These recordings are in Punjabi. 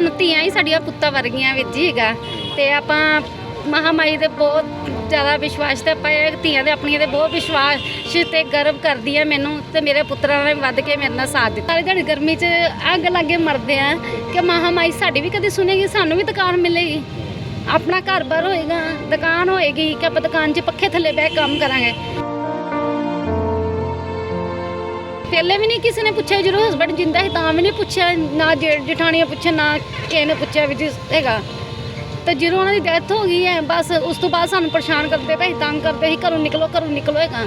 ਸਾਨੂੰ ਧੀਆਂ ਹੀ ਸਾਡੀਆਂ ਪੁੱਤਾਂ ਵਰਗੀਆਂ ਵਿੱਚ ਹੀ ਹੈਗਾ। ਤੇ ਆਪਾਂ ਮਹਾਮਾਈ ਦੇ ਬਹੁਤ ਜ਼ਿਆਦਾ ਵਿਸ਼ਵਾਸ ਤੇ ਆਪਾਂ ਇਹ ਧੀਆਂ ਦੇ ਆਪਣੀਆਂ ਦੇ ਬਹੁਤ ਵਿਸ਼ਵਾਸ ਤੇ ਗਰਵ ਕਰਦੀ ਆ ਮੈਨੂੰ ਤੇ ਮੇਰੇ ਪੁੱਤਰਾਂ ਨੇ ਵੱਧ ਕੇ ਮੇਰੇ ਨਾਲ ਸਾਥ ਦਿੱਤਾ। ਸਾਰੀ ਦਿਹਾੜੀ ਗਰਮੀ 'ਚ ਅੱਗ ਲਾਗੇ ਮਰਦੇ ਆ ਕਿ ਮਹਾਮਾਈ ਸਾਡੀ ਵੀ ਕਦੇ ਸੁਣੇਗੀ, ਸਾਨੂੰ ਵੀ ਦੁਕਾਨ ਮਿਲੇਗੀ। ਆਪਣਾ ਘਰ-ਬਾਰ ਹੋਏਗਾ, ਦੁਕਾਨ ਹੋਏਗੀ ਕਿ ਆਪਾਂ ਦੁਕਾਨ 'ਚ ਪੱਖੇ ਥੱਲੇ ਬਹਿ ਕੇ ਕੰਮ ਕਰਾਂਗੇ। ਪਹਿਲੇ ਵੀ ਨਹੀਂ ਕਿਸੇ ਨੇ ਪੁੱਛਿਆ ਜਦੋਂ ਹਸਬੰਡ ਜਿੰਦਾ ਸੀ ਤਾਂ ਵੀ ਨਹੀਂ ਪੁੱਛਿਆ, ਨਾ ਜੇਠ ਜਠਾਣੀਆਂ ਪੁੱਛਿਆ ਨਾ ਕਿਸੇ ਨੇ ਪੁੱਛਿਆ ਵੀ ਜੀ ਹੈਗਾ। ਤੇ ਜਦੋਂ ਉਹਨਾਂ ਦੀ ਡੈਥ ਹੋ ਗਈ ਹੈ, ਬਸ ਉਸ ਤੋਂ ਬਾਅਦ ਸਾਨੂੰ ਪਰੇਸ਼ਾਨ ਕਰਦੇ ਪਏ ਤੰਗ ਕਰਦੇ ਸੀ, ਘਰੋਂ ਨਿਕਲੋ ਘਰੋਂ ਨਿਕਲੋ ਹੈਗਾ।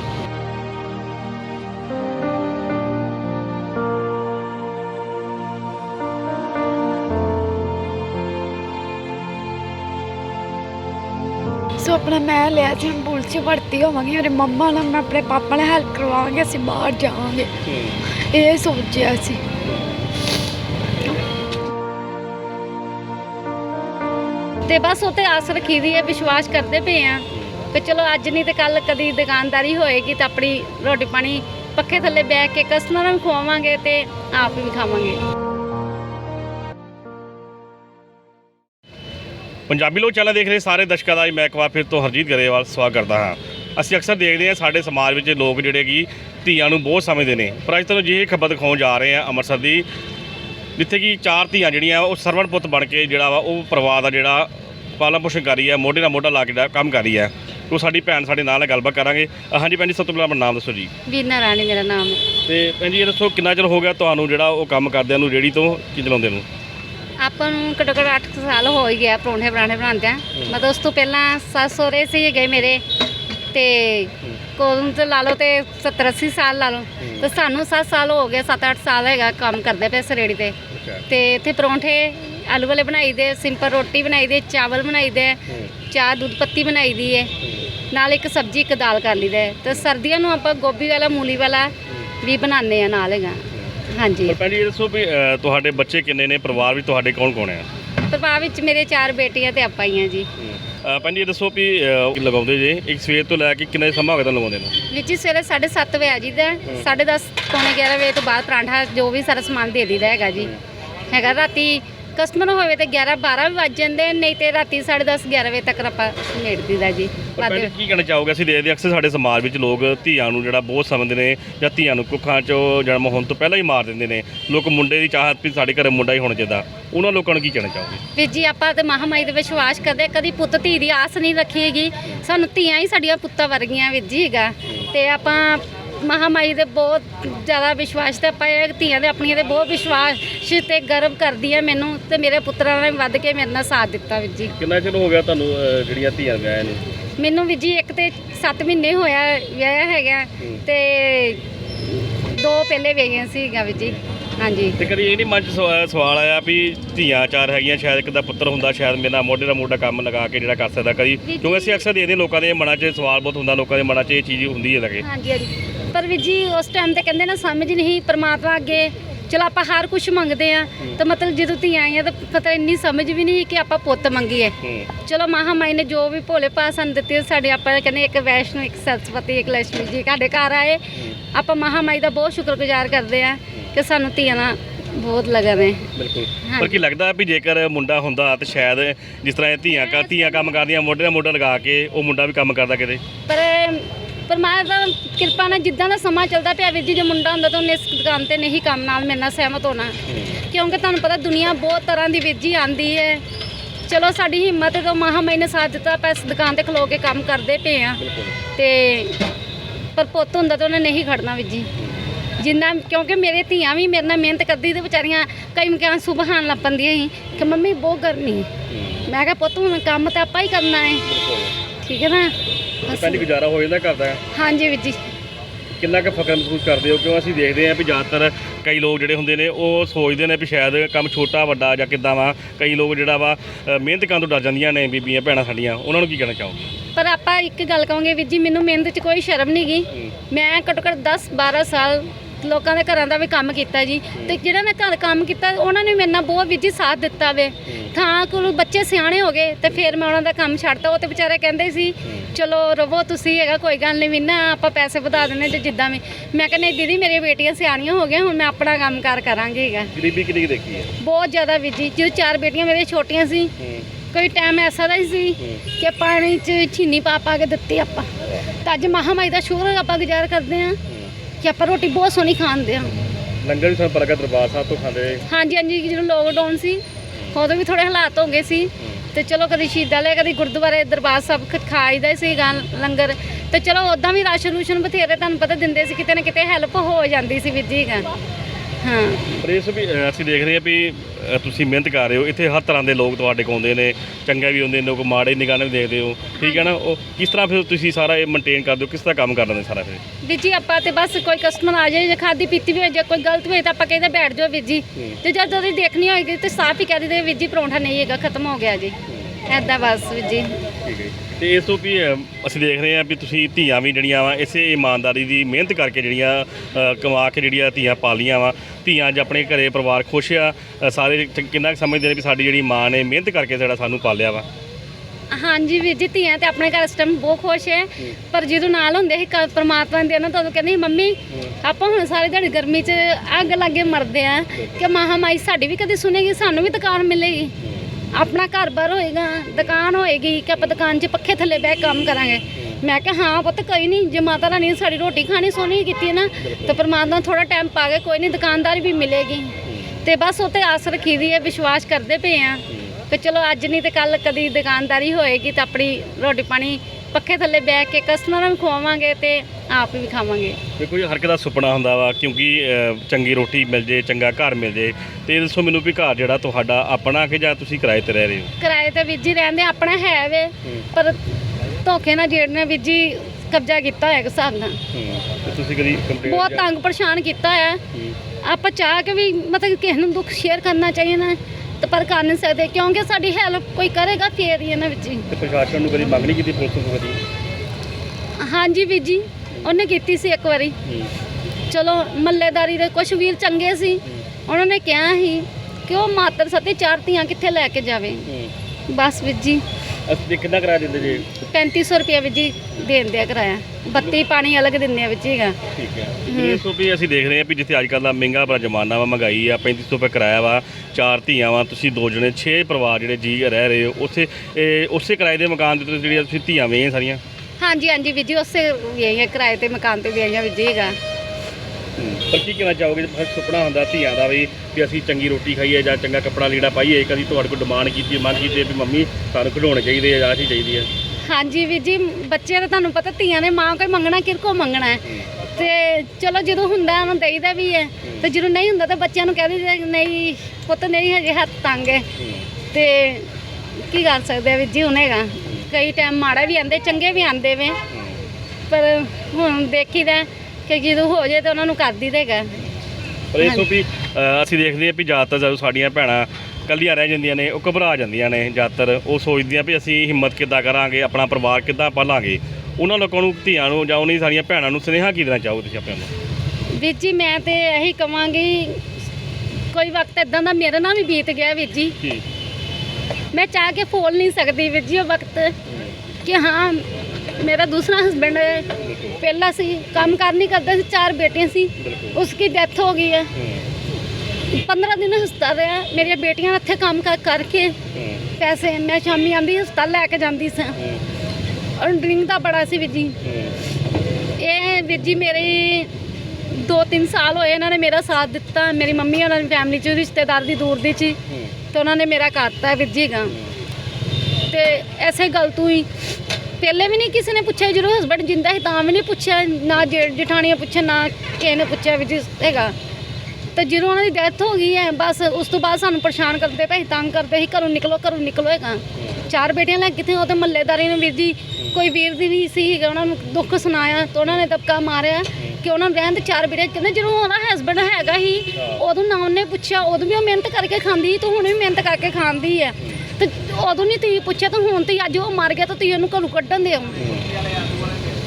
ਸੋ ਆਪਣਾ ਮੈਂ ਲਿਆ ਸੀ ਹੁਣ ਪੁਲਿਸ 'ਚ ਭਰਤੀ ਹੋਵਾਂਗੀ ਮੇਰੇ ਮੰਮਾ ਨਾਲ ਮੈਂ ਆਪਣੇ ਪਾਪਾ ਨਾਲ ਹੈਲਪ ਕਰਵਾਵਾਂਗੇ ਅਸੀਂ ਬਾਹਰ ਜਾਵਾਂਗੇ। ਇਹ ਸੋਚਿਆ ਸੀ। ਤੇ ਬਸ ਉਹ ਤੇ ਆਸ ਰੱਖੀ ਦੀ ਹੈ ਵਿਸ਼ਵਾਸ ਕਰਦੇ ਪਏ ਆ ਕਿ ਚਲੋ ਅੱਜ ਨਹੀਂ ਤੇ ਕੱਲ ਕਦੀ ਦੁਕਾਨਦਾਰੀ ਹੋਏਗੀ ਤਾਂ ਆਪਣੀ ਰੋਟੀ ਪਾਣੀ ਪੱਖੇ ਥੱਲੇ ਬੈਠ ਕੇ ਕਸਟਮਰਾਂ ਨੂੰ ਖਵਾਵਾਂਗੇ ਤੇ ਆਪ ਵੀ ਖਾਵਾਂਗੇ। ਪੰਜਾਬੀ ਲੋਕ ਚੈਨਲ ਦੇਖ ਰਹੇ ਸਾਰੇ ਦਰਸ਼ਕਾਂ ਦਾ ਮੈਂ ਇੱਕ ਵਾਰ ਫਿਰ ਤੋਂ ਹਰਜੀਤ ਗਰੇਵਾਲ ਸਵਾਗਤ ਕਰਦਾ ਹਾਂ। ਅਸੀਂ ਅਕਸਰ ਦੇਖਦੇ ਹਾਂ ਸਾਡੇ ਸਮਾਜ ਵਿੱਚ ਲੋਕ ਜਿਹੜੇ ਕਿ ਧੀਆਂ ਨੂੰ ਬਹੁਤ ਸਮਝਦੇ ਨੇ। ਪਰ ਅੱਜ ਤੁਹਾਨੂੰ ਜਿਹੇ ਖਬਰ ਦਿਖਾਉਣ ਜਾ ਰਹੇ ਹਾਂ ਅੰਮ੍ਰਿਤਸਰ ਦੀ ਜਿੱਥੇ ਕਿ ਚਾਰ ਧੀਆਂ ਜਿਹੜੀਆਂ ਉਹ ਸਰਵਣ ਪੁੱਤ ਬਣ ਕੇ ਜਿਹੜਾ ਵਾ ਉਹ ਪਰਿਵਾਰ ਦਾ ਜਿਹੜਾ ਪਾਲਣ ਪੋਸ਼ਣ ਕਰ ਰਹੀ ਹੈ ਮੋਢੇ ਨਾਲ ਮੋਢਾ ਲਾ ਕੇ ਕੰਮ ਕਰ ਰਹੀ ਹੈ। ਉਹ ਸਾਡੀ ਭੈਣ ਸਾਡੇ ਨਾਲ ਗੱਲਬਾਤ ਕਰਾਂਗੇ। ਹਾਂਜੀ ਭੈਣ ਜੀ ਸਭ ਤੋਂ ਪਹਿਲਾਂ ਆਪਣਾ ਨਾਮ ਦੱਸੋ ਜੀ। ਵੀਨਾ ਰਾਣੀ ਮੇਰਾ ਨਾਮ ਹੈ। ਤੇ ਭੈਣ ਜੀ ਇਹ ਦੱਸੋ ਕਿੰਨਾ ਚਿਰ ਹੋ ਗਿਆ ਤੁਹਾਨੂੰ ਜਿਹੜਾ ਉਹ ਕੰਮ ਕਰਦਿਆਂ ਨੂੰ ਰੇੜੀ ਤੋਂ ਕੀ ਚਲਾਉਂਦੇ ਨੂੰ? ਆਪਾਂ ਨੂੰ ਘੱਟੋ ਘੱਟ 8 ਸਾਲ ਹੋ ਹੀ ਗਿਆ ਪਰੌਂਠੇ ਬਣਾਣੇ ਬਣਾਉਂਦਿਆਂ। ਮਤਲਬ ਉਸ ਤੋਂ ਪਹਿਲਾਂ ਸੱਸ ਸਹੁਰੇ ਸੀ ਗਏ ਮੇਰੇ ਤੇ ਕੋਲੋਂ ਤੇ ਲਾ ਲਓ ਤੇ 70 80 ਸਾਲ ਲਾ ਲਓ। ਤੇ ਸਾਨੂੰ 7 ਸਾਲ ਹੋ ਗਏ 7 8 ਸਾਲ ਹੈਗਾ ਕੰਮ ਕਰਦੇ ਪਏ ਸਰੇੜੀ ਤੇ। ਤੇ ਇੱਥੇ ਪਰੌਂਠੇ ਆਲੂ ਵਾਲੇ ਬਣਾਈ ਦੇ ਸਿੰਪਲ ਰੋਟੀ ਬਣਾਈ ਦੇ ਚਾਵਲ ਬਣਾਈ ਦੇ ਚਾਹ ਦੁੱਧ ਪੱਤੀ ਬਣਾਈ ਦੀ ਹੈ। ਨਾਲ ਇੱਕ ਸਬਜ਼ੀ ਇੱਕ ਦਾਲ ਕਰ ਲਈਦਾ। ਤੇ ਸਰਦੀਆਂ ਨੂੰ ਆਪਾਂ ਗੋਭੀ ਵਾਲਾ ਮੂਲੀ ਵਾਲਾ ਵੀ ਬਣਾਉਂਦੇ ਆ ਨਾਲ ਹੈਗਾ। ਹਾਂਜੀ। ਪਰ ਭੈਣ ਜੀ ਇਹ ਦੱਸੋ ਵੀ ਤੁਹਾਡੇ ਬੱਚੇ ਕਿੰਨੇ ਨੇ? ਪਰਿਵਾਰ ਵਿੱਚ ਤੁਹਾਡੇ ਕੌਣ ਕੌਣ ਹੈ? ਪਰਿਵਾਰ ਵਿੱਚ ਮੇਰੇ ਚਾਰ ਬੇਟੀਆਂ ਤੇ ਆਪਾਂ ਹੀ ਆ ਜੀ। ਅ, ਭੈਣ ਜੀ ਇਹ ਦੱਸੋ ਵੀ ਲਗਾਉਂਦੇ ਜੇ? ਇੱਕ ਸਵੇਰ ਤੋਂ ਲੈ ਕੇ ਕਿੰਨੇ ਸਮਾਂ ਹੋ ਗਿਆ ਤੁਹਾਨੂੰ ਲਗਾਉਂਦੇ ਨੂੰ? ਵਿੱਚ ਹੀ ਸਵੇਰੇ 7:30 ਵਜੇ ਆ ਜੀਦਾ 10:30 ਪੌਣੇ 11 ਵਜੇ ਤੋਂ ਬਾਅਦ ਪਰਾਂਠਾ ਜੋ ਵੀ ਸਾਰਾ ਸਮਾਨ ਦੇ ਦੀਦਾ ਹੈਗਾ ਜੀ। ਹੈਗਾ ਰਾਤੀ ਕਸਟਮਰ ਹੋਵੇ ਤੇ 11 12 ਵੀ ਵੱਜ ਜਾਂਦੇ ਨਹੀਂ ਤੇ ਰਾਤੀ 10:30 11 ਵਜੇ ਤੱਕ ਆਪਾਂ ਮੇੜ ਦੀਦਾ ਜੀ। ਪਰ ਭੈਣ ਜੀ ਕੀ ਕਹਿਣਾ ਚਾਹੋਗੇ? ਅਸੀਂ ਦੇਖਦੇ ਅਕਸਰ ਸਾਡੇ ਸਮਾਜ ਵਿੱਚ ਲੋਕ ਧੀਆਂ ਨੂੰ ਜਿਹੜਾ ਬਹੁਤ ਸਮਝਦੇ ਨੇ ਜਾਂ ਧੀਆਂ ਨੂੰ ਕੁੱਖਾਂ 'ਚੋਂ ਜਨਮ ਹੋਣ ਤੋਂ ਪਹਿਲਾਂ ਹੀ ਮਾਰ ਦਿੰਦੇ ਨੇ। ਲੋਕ ਮੁੰਡੇ ਦੀ ਚਾਹਤ ਵੀ ਸਾਡੇ ਘਰੇ ਮੁੰਡਾ ਹੀ ਹੋਣਾ ਚਾਹੀਦਾ। ਉਹਨਾਂ ਲੋਕਾਂ ਨੂੰ ਕੀ ਕਹਿਣਾ ਚਾਹੋਗੇ? ਵੀਰ ਜੀ ਆਪਾਂ ਤੇ ਮਹਾਮਾਈ ਦੇ ਵਿਸ਼ਵਾਸ ਕਰਦੇ ਕਦੀ ਪੁੱਤ ਧੀ ਦੀ ਆਸ ਨਹੀਂ ਰੱਖੀਗੀ ਸਾਨੂੰ ਧੀਆਂ ਹੀ ਸਾਡੀਆਂ ਪੁੱਤਾਂ ਵਰਗੀਆਂ ਵੀਰ ਜੀ ਹੈਗਾ। ਤੇ ਆਪਾਂ ਮਹਾਮਾਈ ਦੇ ਬਹੁਤ ਜ਼ਿਆਦਾ ਵਿਸ਼ਵਾਸ ਤੇ ਆਪਾਂ ਇਹ ਧੀਆਂ ਦੇ ਆਪਣੀਆਂ ਦੇ ਬਹੁਤ ਵਿਸ਼ਵਾਸ ਤੇ ਗਰਵ ਕਰਦੀ ਹੈ ਮੈਨੂੰ ਤੇ ਮੇਰੇ ਪੁੱਤਰਾਂ ਨੇ ਵੱਧ ਕੇ ਮੇਰੇ ਨਾਲ ਸਾਥ ਦਿੱਤਾ ਵੀਰ ਜੀ। ਕਿੰਨਾ ਚਿਰ ਹੋ ਗਿਆ ਤੁਹਾਨੂੰ ਜਿਹੜੀਆਂ ਧੀਆਂ ਵਿਆਹ ਨੂੰ? ਮੈਨੂੰ ਵੀਰ ਜੀ ਇੱਕ ਤੇ 7 ਮਹੀਨੇ ਹੋਇਆ ਵਿਆਹ ਹੈਗਾ ਤੇ ਦੋ ਪਹਿਲੇ ਵਿਆਹੀਆਂ ਸੀਗਾ ਵੀਰ ਜੀ। ਹਾਂਜੀ। ਤੇ ਕਦੀ ਇਹ ਨਹੀਂ ਮਨ 'ਚ ਸਵਾ- ਸਵਾਲ ਆਇਆ ਵੀ ਧੀਆਂ ਚਾਰ ਹੈਗੀਆਂ ਸ਼ਾਇਦ ਇੱਕ ਦਾ ਪੁੱਤਰ ਹੁੰਦਾ ਸ਼ਾਇਦ ਮੇਰਾ ਮੋਢੇ ਦਾ ਮੋਢਾ ਕੰਮ ਲਗਾ ਕੇ ਜਿਹੜਾ ਕਰ ਸਕਦਾ। ਕਦੀ ਕਿਉਂਕਿ ਅਸੀਂ ਅਕਸਰ ਦੇਖਦੇ ਹਾਂ ਲੋਕਾਂ ਦੇ ਮਨਾਂ 'ਚ ਸਵਾਲ ਬਹੁਤ ਹੁੰਦਾ ਲੋਕਾਂ ਦੇ ਮਨਾਂ 'ਚ ਇਹ ਚੀਜ਼ ਹੁੰਦੀ ਹੈ ਲਗੇ। ਹਾਂਜੀ ਹਾਂਜੀ। ਪਰ ਵੀਰ ਜੀ ਉਸ ਟਾਈਮ ਤੇ ਕਹਿੰਦੇ ਨਾ ਸਮਝ ਨਹੀਂ ਪਰਮਾਤਮਾ ਅੱਗੇ ਚਲੋ ਆਪਾਂ ਹਰ ਕੁਝ ਮੰਗਦੇ ਆ ਤਾਂ ਮਤਲਬ ਜਦੋਂ ਧੀਆਂ ਆਈਆਂ ਤਾਂ ਪਤਾ ਇੰਨੀ ਸਮਝ ਵੀ ਨਹੀਂ ਕਿ ਆਪਾਂ ਪੁੱਤ ਮੰਗੀਏ। ਚਲੋ ਮਹਾਮਾਈ ਨੇ ਜੋ ਵੀ ਭੋਲੇ ਪਾ ਸਾਨੂੰ ਦਿੱਤੇ ਸਾਡੇ ਆਪਾਂ ਕਹਿੰਦੇ ਇੱਕ ਵੈਸ਼ਨੂ ਇੱਕ ਸਰਸਵਤੀ ਇੱਕ ਲక్ష్ਮੀ ਜੀ ਸਾਡੇ ਘਰ ਆਏ। ਆਪਾਂ ਮਹਾਮਾਈ ਦਾ ਬਹੁਤ ਸ਼ੁਕਰਗੁਜ਼ਾਰ ਕਰਦੇ ਆ ਕਿ ਸਾਨੂੰ ਧੀਆਂ ਨਾਲ ਬਹੁਤ ਲਗਨ ਹੈ। ਬਿਲਕੁਲ। ਪਰ ਕੀ ਲੱਗਦਾ ਵੀ ਜੇਕਰ ਮੁੰਡਾ ਹੁੰਦਾ ਤਾਂ ਸ਼ਾਇਦ ਜਿਸ ਤਰ੍ਹਾਂ ਇਹ ਧੀਆਂ ਕਰ ਧੀਆਂ ਕੰਮ ਕਰਦੀਆਂ ਮੋਢੇ ਨਾਲ ਮੋਢਾ ਲਗਾ ਕੇ ਉਹ ਮੁੰਡਾ ਵੀ ਕੰਮ ਕਰਦਾ ਕਿਤੇ? ਪਰ ਪਰਮਾਤਮਾ ਦੀ ਕਿਰਪਾ ਨਾਲ ਜਿੱਦਾਂ ਦਾ ਸਮਾਂ ਚੱਲਦਾ ਪਿਆ ਵੀਰ ਜੀ, ਜੇ ਮੁੰਡਾ ਹੁੰਦਾ ਤਾਂ ਉਹਨੇ ਇਸ ਦੁਕਾਨ ਤੇ ਨਹੀਂ ਕੰਮ ਨਾਲ ਮੇਰੇ ਨਾਲ ਸਹਿਮਤ ਹੋਣਾ। ਕਿਉਂਕਿ ਤੁਹਾਨੂੰ ਪਤਾ ਦੁਨੀਆ ਬਹੁਤ ਤਰ੍ਹਾਂ ਦੀ ਵੀਰ ਜੀ ਆਂਦੀ ਹੈ। ਚਲੋ ਸਾਡੀ ਹਿੰਮਤ ਤੋਂ ਮਹਾਮਾਈ ਨੇ ਸਾਥ ਦਿੱਤਾ, ਆਪਾਂ ਇਸ ਦੁਕਾਨ ਤੇ ਖਲੋ ਕੇ ਕੰਮ ਕਰਦੇ ਪਏ ਆ ਤੇ ਪਰ ਪੁੱਤ ਹੁੰਦਾ ਤਾਂ ਉਹਨੇ ਨਹੀਂ ਖੜਨਾ ਵੀਰ ਜੀ। ਜਿੰਨਾ ਕਿਉਂਕਿ ਮੇਰੇ ਧੀਆਂ ਵੀ ਮੇਰੇ ਨਾਲ ਮਿਹਨਤ ਕਰਦੀ ਤੇ ਵਿਚਾਰੀਆਂ ਕਈ ਮਕਾਂ ਸੁਬਹਾਨ ਲੱਪੰਦੀਆਂ ਸੀ। ਕਿ ਮੰਮੀ ਬਹੁਤ ਗਰਮੀ। ਮੈਂ ਕਿਹਾ ਪੁੱਤ ਹੁਣ ਕੰਮ ਤਾਂ ਆਪਾਂ ਹੀ ਕਰਨਾ ਹੈ। ਠੀਕ ਹੈ ਨਾ? ਪਹਿਲੀ ਗੁਜ਼ਾਰਾ ਹੋ ਜਾਂਦਾ ਕਰਦਾ ਹਾਂਜੀ ਵੀਰ ਜੀ। ਕਿੰਨਾ ਕੁ ਫਖਰ ਮਹਿਸੂਸ ਕਰਦੇ ਹੋ? ਕਿਉਂ ਅਸੀਂ ਦੇਖਦੇ ਹਾਂ ਵੀ ਜ਼ਿਆਦਾਤਰ ਕਈ ਲੋਕ ਜਿਹੜੇ ਹੁੰਦੇ ਨੇ ਉਹ ਸੋਚਦੇ ਨੇ ਵੀ ਸ਼ਾਇਦ ਕੰਮ ਛੋਟਾ ਵੱਡਾ ਜਾਂ ਕਿੱਦਾਂ ਵਾ। ਕਈ ਲੋਕ ਜਿਹੜਾ ਵਾ ਮਿਹਨਤ ਕਰਨ ਤੋਂ ਡਰ ਜਾਂਦੀਆਂ ਨੇ ਬੀਬੀਆਂ ਭੈਣਾਂ ਸਾਡੀਆਂ। ਉਹਨਾਂ ਨੂੰ ਕੀ ਕਹਿਣਾ ਚਾਹੋਗੇ? ਪਰ ਆਪਾਂ ਇੱਕ ਗੱਲ ਕਹਾਂਗੇ ਵੀਰ ਜੀ ਮੈਨੂੰ ਮਿਹਨਤ 'ਚ ਕੋਈ ਸ਼ਰਮ ਨਹੀਂ ਗਈ ਮੈਂ ਘੱਟੋ ਘੱਟ 10 12 ਸਾਲ ਲੋਕਾਂ ਦੇ ਘਰਾਂ ਦਾ ਵੀ ਕੰਮ ਕੀਤਾ ਜੀ। ਤੇ ਜਿਹੜਾ ਨੇ ਘਰ ਕੰਮ ਕੀਤਾ ਉਹਨਾਂ ਨੇ ਮੇਰੇ ਨਾਲ ਬਹੁਤ ਵੀਰ ਜੀ ਸਾਥ ਦਿੱਤਾ ਵੇ। ਥਾਂ ਕੋਲ ਬੱਚੇ ਸਿਆਣੇ ਹੋ ਗਏ ਤੇ ਫਿਰ ਮੈਂ ਉਹਨਾਂ ਦਾ ਕੰਮ ਛੱਡਤਾ। ਉਹ ਤੇ ਵਿਚਾਰੇ ਕਹਿੰਦੇ ਸੀ ਚਲੋ ਰਵੋ ਤੁਸੀਂ ਹੈਗਾ ਕੋਈ ਗੱਲ ਨਹੀਂ ਵਿੰਨਾ ਆਪਾਂ ਪੈਸੇ ਵਧਾ ਦਿੰਦੇ ਜੇ ਜਿੱਦਾਂ ਵੀ। ਮੈਂ ਕਹਿੰਦਾ ਦੀਦੀ ਮੇਰੀਆਂ ਬੇਟੀਆਂ ਸਿਆਣੀਆਂ ਹੋ ਗਈਆਂ ਹੁਣ ਮੈਂ ਆਪਣਾ ਕੰਮ ਕਾਰ ਕਰਾਂਗੀ ਹੈਗਾ। ਗਰੀਬੀ ਕਿੰਨੀ ਕੁ ਦੇਖੀ ਹੈ? ਬਹੁਤ ਜ਼ਿਆਦਾ ਵੀਰ ਜੀ। ਜਦੋਂ ਚਾਰ ਬੇਟੀਆਂ ਮੇਰੀਆਂ ਛੋਟੀਆਂ ਸੀ ਕੋਈ ਟਾਈਮ ਐਸਾ ਦਾ ਹੀ ਸੀ ਕਿ ਪਾਣੀ 'ਚ ਚੀਨੀ ਪਾ ਪਾ ਕੇ ਦਿੱਤੀ ਆਪਾਂ। ਤਾਂ ਅੱਜ ਮਹਾਮਾਈ ਦਾ ਸ਼ੁਕਰ ਆਪਾਂ ਗੁਜ਼ਾਰ ਕਰਦੇ ਹਾਂ। ਕਿ ਆਪਾਂ ਰੋਟੀ ਬਹੁਤ ਸੋਹਣੀ ਖਾਂਦੇ ਹਾਂ। ਲੰਗਰ ਵੀ ਸਾਨੂੰ ਪਰਗਾ ਦਰਬਾਰ ਸਾਹਿਬ ਤੋਂ ਖਾਂਦੇ ਹਾਂਜੀ ਹਾਂਜੀ ਜਦੋਂ ਲੋਕਡਾਊਨ ਸੀ ਉਦੋਂ ਵੀ ਥੋੜੇ ਹਾਲਾਤ ਹੋ ਗਏ ਸੀ। ਤੇ ਚਲੋ ਕਦੀ ਸ਼ਹੀਦਾਂ ਕਦੀ ਗੁਰਦੁਆਰੇ ਦਰਬਾਰ ਸਾਹਿਬ ਖਾਈਦਾ ਸੀ ਗਾ ਲੰਗਰ। ਤੇ ਚਲੋ ਉਦਾਂ ਵੀ ਰਾਸ਼ਨ ਰੂਸ਼ਨ ਬਥੇਰੇ ਤੁਹਾਨੂੰ ਪਤਾ ਦਿੰਦੇ ਸੀ ਕਿਤੇ ਨਾ ਕਿਤੇ ਹੈਲਪ ਹੋ ਜਾਂਦੀ ਸੀ ਵੀਰ ਜੀ ਗਾ। ਹਾਂ। ਪਰ ਇਸ ਵੀ ਅਸੀਂ ਦੇਖ ਰਹੇ ਹਾਂ ਵੀ ਤੁਸੀਂ ਮਿਹਨਤ ਕਰ ਰਹੇ ਹੋ। ਇੱਥੇ ਹਰ ਤਰ੍ਹਾਂ ਦੇ ਲੋਕ ਤੁਹਾਡੇ ਕੋਲ ਆਉਂਦੇ ਨੇ ਚੰਗੇ ਵੀ ਹੁੰਦੇ ਨੇ ਲੋਕ ਮਾੜੇ ਨਿਗਾਹ ਨਾਲ ਵੀ ਦੇਖਦੇ ਹੋ। ਠੀਕ ਹੈ ਨਾ? ਉਹ ਕਿਸ ਤਰ੍ਹਾਂ ਫਿਰ ਤੁਸੀਂ ਸਾਰਾ ਇਹ ਮੇਨਟੇਨ ਕਰਦੇ ਹੋ? ਕਿਸ ਤਰ੍ਹਾਂ ਕੰਮ ਕਰ ਲੈਂਦੇ ਸਾਰਾ ਫਿਰ? ਵੀਰ ਜੀ ਆਪਾਂ ਤੇ ਬਸ ਕੋਈ ਕਸਟਮਰ ਆ ਜਾਏ ਜਾਂ ਖਾਦੀ ਪੀਤੀ ਵੀ ਹੋਏ ਜਾਂ ਕੋਈ ਗਲਤ ਹੋਏ ਤਾਂ ਆਪਾਂ ਕਹਿੰਦੇ ਬੈਠ ਜਾਓ ਵੀਰ ਜੀ। ਤੇ ਜਦ ਉਹਦੀ ਦੇਖਣੀ ਹੋਏਗੀ ਤੇ ਸਾਫ਼ ਹੀ ਕਹਿ ਦਿੰਦੇ ਵੀਰ ਜੀ ਪਰੌਂਠਾ ਨਹੀਂ ਹੈਗਾ ਖਤਮ ਹੋ ਗਿਆ ਜੀ। ਐਦਾਂ ਬਸ ਵੀਰ ਜੀ। ਠੀਕ ਹੈ ਤੇ ਇਸ ਤੋਂ ਵੀ ਅ, ਅਸੀਂ ਦੇਖ ਰਹੇ ਹਾਂ ਵੀ ਤੁਸੀਂ ਧੀਆਂ ਵੀ ਜਿਹੜੀਆਂ ਵਾ ਇਸੇ ਇਮਾਨਦਾਰੀ ਦੀ ਮਿਹਨਤ ਕਰਕੇ ਜਿਹੜੀਆਂ ਅ, ਕਮਾ ਕੇ ਜਿਹੜੀਆਂ ਧੀਆਂ ਪਾਲੀਆਂ ਵਾ ਧੀਆਂ ਅੱਜ ਆਪਣੇ ਘਰੇ ਪਰਿਵਾਰ ਖੁਸ਼ ਆ ਅ, ਸਾਰੇ ਚ- ਕਿੰਨਾ ਕੁ ਸਮਝਦੇ ਨੇ ਵੀ ਸਾਡੀ ਜਿਹੜੀ ਮਾਂ ਨੇ ਮਿਹਨਤ ਕਰਕੇ ਜਿਹੜਾ ਸਾਨੂੰ ਪਾਲਿਆ ਵਾ। ਹਾਂਜੀ ਵੀਰ ਜੀ ਧੀਆਂ ਤੇ ਆਪਣੇ ਘਰ ਇਸ ਟਾਈਮ ਬਹੁਤ ਖੁਸ਼ ਹੈ। ਪਰ ਜਦੋਂ ਨਾਲ ਹੁੰਦੇ ਸੀ ਕ- ਪ੍ਰਮਾਤਮਾ ਦੇ ਨਾ ਤਾਂ ਉਦੋਂ ਕਹਿੰਦੇ ਸੀ, ਮੰਮੀ ਆਪਾਂ ਹੁਣ ਸਾਰੇ ਦਿਹਾੜੀ ਗਰਮੀ 'ਚ ਅੱਗ ਲੱਗੇ ਮਰਦੇ ਆ ਕਿ ਮਹਾਮਾਈ ਸਾਡੀ ਵੀ ਕਦੇ ਸੁਣੇਗੀ ਸਾਨੂੰ ਵੀ ਦੁਕਾਨ ਮਿਲੇਗੀ। ਆਪਣਾ ਘਰ-ਬਾਰ ਹੋਏਗਾ ਦੁਕਾਨ ਹੋਏਗੀ ਕਿ ਆਪਾਂ ਦੁਕਾਨ 'ਚ ਪੱਖੇ ਥੱਲੇ ਬਹਿ ਕੇ ਕੰਮ ਕਰਾਂਗੇ। ਮੈਂ ਕਿਹਾ ਹਾਂ ਪੁੱਤ ਕੋਈ ਨਹੀਂ ਜੇ ਮਾਤਾ ਰਾਣੀ ਨੇ ਸਾਡੀ ਰੋਟੀ ਖਾਣੀ ਸੋਹਣੀ ਕੀਤੀ ਹੈ ਨਾ ਤਾਂ ਪਰਮਾਤਮਾ ਥੋੜਾ ਟਾਈਮ ਪਾ ਕੇ ਕੋਈ ਨਹੀਂ ਦੁਕਾਨਦਾਰੀ ਵੀ ਮਿਲੇਗੀ। ਤੇ ਬਸ ਉਹ ਤੇ ਆਸ ਰੱਖੀ ਦੀ ਹੈ ਵਿਸ਼ਵਾਸ ਕਰਦੇ ਪਏ ਆ ਕਿ ਚਲੋ ਅੱਜ ਨਹੀਂ ਤੇ ਕੱਲ ਕਦੀ ਦੁਕਾਨਦਾਰੀ ਹੋਏਗੀ ਤਾਂ ਆਪਣੀ ਰੋਟੀ ਪਾਣੀ ਪੱਖੇ ਥੱਲੇ ਬੈਠ ਕੇ ਕਸਟਮਰਾਂ ਨੂੰ ਖਵਾਵਾਂਗੇ ਤੇ ਆਪ ਵੀ ਖਾਵਾਂਗੇ। ਦੇਖੋ ਜੀ ਹਰ ਕਿਸੇ ਦਾ ਸੁਪਨਾ ਹੁੰਦਾ ਵਾ ਕਿਉਂਕਿ ਚੰਗੀ ਰੋਟੀ ਮਿਲ ਜੇ ਚੰਗਾ ਘਰ ਮਿਲ ਜੇ ਤੇ ਇਹ ਦੱਸੋ ਮੈਨੂੰ ਵੀ ਘਰ ਜਿਹੜਾ ਤੁਹਾਡਾ ਆਪਣਾ ਕਿ ਜਾਂ ਤੁਸੀਂ ਕਿਰਾਏ ਤੇ ਰਹਿ ਰਹੇ ਹੋ? ਕਿਰਾਏ ਤੇ ਵੀਰ ਜੀ ਰਹਿੰਦੇ ਆਪਣਾ ਹੈ ਵੇ ਪਰ ਧੋਖੇ ਨਾਲ ਜੇੜ ਨੇ ਵੀਰ ਜੀ ਕਬਜ਼ਾ ਕੀਤਾ ਹੋਇਆ ਇੱਕ ਹਿਸਾਬ ਨਾਲ। ਤੇ ਤੁਸੀਂ ਕਦੀ ਕੰਪਲੇਂਟ ਬਹੁਤ ਤੰਗ ਪਰੇਸ਼ਾਨ ਕੀਤਾ ਹੋਇਆ। ਆਪਾਂ ਚਾਹ ਕੇ ਵੀ ਮਤਲਬ ਕਿਸੇ ਨੂੰ ਦੁੱਖ ਸ਼ੇਅਰ ਕਰਨਾ ਨਾ ਤੇ ਪਰ ਕਰ ਨਹੀਂ ਸਕਦੇ ਕਿਉਂਕਿ ਸਾਡੀ ਹੈਲਪ ਕੋਈ ਕਰੇਗਾ ਫੇਰ ਹੀ ਇਹਨਾਂ ਵਿੱਚ ਹੀ। ਤੇ ਪ੍ਰਸ਼ਾਸਨ ਨੂੰ ਕਦੀ ਮੰਗ ਨਹੀਂ ਕੀਤੀ ਪੁਲਿਸ ਨੂੰ ਕਦੀ? ਹਾਂਜੀ ਵੀਰ ਜੀ ਉਹਨੇ ਕੀਤੀ ਸੀ ਇੱਕ ਵਾਰੀ। ਚਲੋ ਮੱਲੇਦਾਰੀ ਦੇ ਕੁਝ ਵੀਰ ਚੰਗੇ ਸੀ। ਉਹਨਾਂ ਨੇ ਕਿਹਾ ਸੀ ਕਿ ਉਹ ਮਾਤਰ ਸਤੇ ਚਾਰ ਧੀਆਂ ਕਿੱਥੇ ਲੈ ਕੇ ਜਾਵੇ। ਬਸ ਵੀਰ ਜੀ। ਅਸੀਂ ਤੇ ਕਿੰਨਾ ਕਰਾ ਦਿੰਦੇ ਜੇ? 3500 ਰੁਪਏ ਵੀਰ ਜੀ ਦੇਣ ਦਿਆ ਕਰਾਇਆ। ਬੱਤੀ ਪਾਣੀ ਅਲੱਗ ਦਿੰਦੇ ਆ ਵਿੱਚ ਹੀਗਾ। ਠੀਕ ਹੈ। ਇਹ ਸੋ ਵੀ ਅਸੀਂ ਦੇਖ ਰਹੇ ਹਾਂ ਵੀ ਜਿੱਥੇ ਅੱਜ ਕੱਲ੍ਹ ਦਾ ਮਹਿੰਗਾ ਬੜਾ ਜ਼ਮਾਨਾ ਵਾ ਮਹਿੰਗਾਈ ਆ 3500 ਰੁਪਏ ਕਿਰਾਇਆ ਵਾ ਚਾਰ ਧੀਆਂ ਵਾ ਤੁਸੀਂ ਦੋ ਜਣੇ 6 ਪਰਿਵਾਰ ਜਿਹੜੇ ਜੀ ਰਹਿ ਰਹੇ ਹੋ ਉੱਥੇ ਇਹ ਉਸੇ ਕਿਰਾਏ ਦੇ ਮਕਾਨ ਦੇ ਉੱਤੇ ਜਿਹੜੀਆਂ ਤੁਸੀਂ ਧੀਆਂ ਵੇਆਂ ਸਾਰੀਆਂ? ਹਾਂਜੀ ਹਾਂਜੀ ਵੀਰ ਜੀ ਉਸੇ ਵਿਆਹੀਆਂ ਕਿਰਾਏ ਤੇ ਮਕਾਨ ਤੇ ਵਿਆਹੀਆਂ ਵੀਰ ਜੀ ਹੈਗਾ। ਪਰ ਕੀ ਕਹਿਣਾ ਚਾਹੋਗੇ ਜੇ ਤੁਹਾਡਾ ਸੁਪਨਾ ਹੁੰਦਾ ਧੀਆਂ ਦਾ ਵੀ ਵੀ ਅਸੀਂ ਚੰਗੀ ਰੋਟੀ ਖਾਈਏ ਜਾਂ ਚੰਗਾ ਕੱਪੜਾ ਲੀੜਾ ਪਾਈਏ ਕਦੀ ਤੁਹਾਡੇ ਕੋਲ ਡਿਮਾਂਡ ਕੀਤੀ ਮੰਗ ਕੀਤੀ ਹੈ ਵੀ ਮੰਮੀ ਸਾਨੂੰ ਖਿਡੌਣੇ ਚਾਹੀਦੇ ਆ ਜਾਂ ਚੀਜ਼ ਚਾਹੀਦੀ ਹੈ। ਹਾਂਜੀ ਵੀਰ ਜੀ ਬੱਚੇ ਤਾਂ ਤੁਹਾਨੂੰ ਪਤਾ ਧੀਆਂ ਨੇ ਮਾਂ ਕੋਈ ਮੰਗਣਾ ਕਿਰਕੋ ਮੰਗਣਾ ਹੈ। ਤੇ ਚਲੋ ਜਦੋਂ ਹੁੰਦਾ ਉਹਨੂੰ ਦੇਈਦਾ ਵੀ ਹੈ। ਤੇ ਜਦੋਂ ਨਹੀਂ ਹੁੰਦਾ ਤਾਂ ਬੱਚਿਆਂ ਨੂੰ ਕਹਿ ਦਿੰਦੇ ਨਹੀਂ ਪੁੱਤ ਨਹੀਂ ਹਜੇ ਹੱਥ ਤੰਗ ਹੈ। ਤੇ ਕੀ ਕਰ ਸਕਦੇ ਆ ਵੀਰ ਜੀ ਹੁਣ ਹੈਗਾ। ਕਈ ਟਾਈਮ ਮਾੜਾ ਵੀ ਆਂਦੇ ਚੰਗੇ ਵੀ ਆਂਦੇ ਵੇ। ਪਰ ਹੁਣ ਦੇਖੀਦਾ ਕਿ ਜਦੋਂ ਹੋ ਜਾਏ ਤਾਂ ਉਹਨਾਂ ਨੂੰ ਕਰ ਹੈਗਾ। ਪਰ ਇਹ ਸੋ ਵੀ ਅ, ਅਸੀਂ ਦੇਖਦੇ ਹਾਂ ਵੀ ਜ਼ਿਆਦਾਤਰ ਜਦੋਂ ਸਾਡੀਆਂ ਭੈਣਾਂ ਕੱਲੀਆਂ ਰਹਿ ਜਾਂਦੀਆਂ ਨੇ ਉਹ ਘਬਰਾ ਜਾਂਦੀਆਂ ਨੇ ਜ਼ਿਆਦਾਤਰ। ਉਹ ਸੋਚਦੀਆਂ ਵੀ ਅਸੀਂ ਹਿੰਮਤ ਕਿੱਦਾਂ ਕਰਾਂਗੇ ਆਪਣਾ ਪਰਿਵਾਰ ਕਿੱਦਾਂ ਪਾਲਾਂਗੇ। ਉਹਨਾਂ ਲੋਕਾਂ ਨੂੰ ਧੀਆਂ ਨੂੰ ਜਾਂ ਉਹਨਾਂ ਸਾਡੀਆਂ ਭੈਣਾਂ ਨੂੰ ਸੁਨੇਹਾ ਕੀ ਦੇਣਾ ਚਾਹੋਗੇ ਤੁਸੀਂ ਆਪਣੇ ਨੂੰ ਵੀਰ ਜੀ ਮੈਂ ਤੇ ਇਹੀ ਕਵਾਂਗੀ ਕੋਈ ਵਕਤ ਇਦਾਂ ਦਾ ਮੇਰੇ ਨਾਲ ਵੀ ਬੀਤ ਗਿਆ ਵੀਰ ਜੀ। ਮੈਂ ਚਾਹ ਕੇ ਫੋਲ ਨਹੀਂ ਸਕਦੀ ਵੀਰ ਜੀ ਉਹ ਵਕਤ ਕਿ ਹਾਂ ਮੇਰਾ ਦੂਸਰਾ ਹਸਬੰਡ ਪਹਿਲਾ ਸੀ ਕੰਮ ਕਰ ਨਹੀਂ ਕਰਦਾ ਸੀ ਚਾਰ ਬੇਟੀਆਂ ਸੀ। ਬਿਲਕੁਲ। ਉਸकी ਡੈਥ ਹੋ ਗਈ ਹੈ। 15 ਦਿਨ ਹਸਪਤਾਲ ਰਿਹਾ ਮੇਰੀਆਂ ਬੇਟੀਆਂ ਇੱਥੇ ਕੰਮ ਕਰ ਕਰਕੇ ਪੈਸੇ ਮੈਂ ਸ਼ਾਮੀ ਆਂਦੀ ਹਸਪਤਾਲ ਲੈ ਕੇ ਜਾਂਦੀ ਸਾਂ। ਔਰ ਡਰਿੰਕ ਦਾ ਬੜਾ ਸੀ ਵੀਰ ਜੀ। ਇਹ ਵੀਰ ਜੀ ਮੇਰੇ 2-3 ਸਾਲ ਹੋਏ ਇਹਨਾਂ ਨੇ ਮੇਰਾ ਸਾਥ ਦਿੱਤਾ। ਮੇਰੀ ਮੰਮੀ ਉਹਨਾਂ ਦੀ ਫੈਮਿਲੀ ਚ ਰਿਸ਼ਤੇਦਾਰ ਦੀ ਦੂਰ ਦੀ ਚ। ਤੇ ਉਹਨਾਂ ਨੇ ਮੇਰਾ ਕਰਤਾ ਵੀਰ ਜੀ ਗਾ ਤੇ ਐਸੇ ਗੱਲ ਤੋਂ ਹੀ ਪਹਿਲੇ ਵੀ ਨਹੀਂ ਕਿਸੇ ਨੇ ਪੁੱਛਿਆ ਜਦੋਂ ਹਸਬੰਡ ਜਿੰਦਾ ਸੀ ਤਾਂ ਵੀ ਨਹੀਂ ਪੁੱਛਿਆ ਨਾ ਜੇਠ ਜਠਾਣੀਆਂ ਪੁੱਛਿਆ ਨਾ ਕਿਸੇ ਨੇ ਪੁੱਛਿਆ ਵੀ ਜੀ ਹੈਗਾ। ਤੇ ਜਦੋਂ ਉਹਨਾਂ ਦੀ ਡੈਥ ਹੋ ਗਈ ਹੈ ਬਸ ਉਸ ਤੋਂ ਬਾਅਦ ਸਾਨੂੰ ਪਰੇਸ਼ਾਨ ਕਰਦੇ ਪਏ ਤੰਗ ਕਰਦੇ ਸੀ ਘਰੋਂ ਨਿਕਲੋ ਘਰੋਂ ਨਿਕਲੋ ਹੈਗਾ। ਚਾਰ ਬੇਟੀਆਂ ਲੈ ਕੇ ਕਿੱਥੇ ਉਹ ਤੇ ਮਹੱਲੇਦਾਰੀ ਨੇ ਵੀਰ ਜੀ ਕੋਈ ਵੀਰ ਦੀ ਨਹੀਂ ਸੀ ਉਹਨਾਂ ਨੂੰ ਦੁੱਖ ਸੁਣਾਇਆ ਤਾਂ ਉਹਨਾਂ ਨੇ ਦਬਕਾ ਮਾਰਿਆ ਕਿ ਉਹਨਾਂ ਨੂੰ ਰਹਿਣ ਤੇ ਚਾਰ ਬੇਟੇ ਕਹਿੰਦੇ ਜਦੋਂ ਉਹਦਾ ਹਸਬੰਡ ਹੈਗਾ ਹੀ ਉਦੋਂ ਨਾ ਉਹਨੇ ਪੁੱਛਿਆ ਉਦੋਂ ਵੀ ਉਹ ਮਿਹਨਤ ਕਰਕੇ ਖਾਂਦੀ ਸੀ, ਤੇ ਹੁਣ ਵੀ ਮਿਹਨਤ ਕਰਕੇ ਖਾਂਦੀ ਹੈ। ਤੇ ਉਦੋਂ ਨਹੀਂ ਤੁਸੀਂ ਪੁੱਛਿਆ ਤਾਂ ਹੁਣ ਤੁਸੀਂ ਅੱਜ ਉਹ ਮਰ ਗਿਆ ਤਾਂ ਤੁਸੀਂ ਉਹਨੂੰ ਘਰੋਂ ਕੱਢਣ ਦੇ ਹੋ।